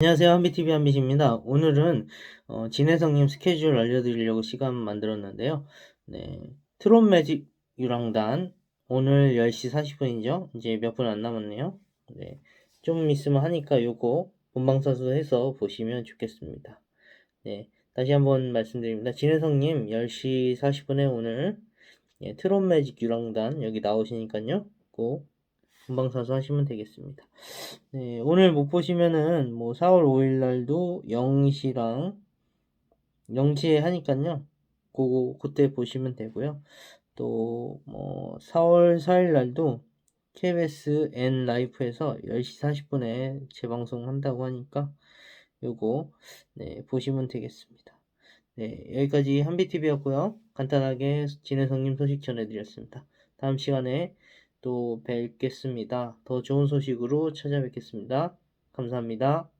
안녕하세요. 한비TV 한빛입니다. 오늘은 어, 진혜성님 스케줄 알려드리려고 시간 만들었는데요. 네, 트롯 매직 유랑단 오늘 10시 40분이죠. 이제 몇 분 안 남았네요. 네, 좀 있으면 하니까 요거 본방사수 해서 보시면 좋겠습니다. 네, 다시 한번 말씀드립니다. 진혜성님 10시 40분에 오늘 예, 트롯 매직 유랑단 여기 나오시니까요. 꼭 본방사수 하시면 되겠습니다. 네, 오늘 못 보시면은 뭐 4월 5일 날도 0시랑 0시에 하니까요. 그거 그때 보시면 되고요. 또 뭐 4월 4일 날도 KBS N 라이프에서 10시 40분에 재방송 한다고 하니까 요거 네, 보시면 되겠습니다. 네, 여기까지 한비TV였고요. 간단하게 진혜성님 소식 전해드렸습니다. 다음 시간에 또 뵙겠습니다. 더 좋은 소식으로 찾아뵙겠습니다. 감사합니다.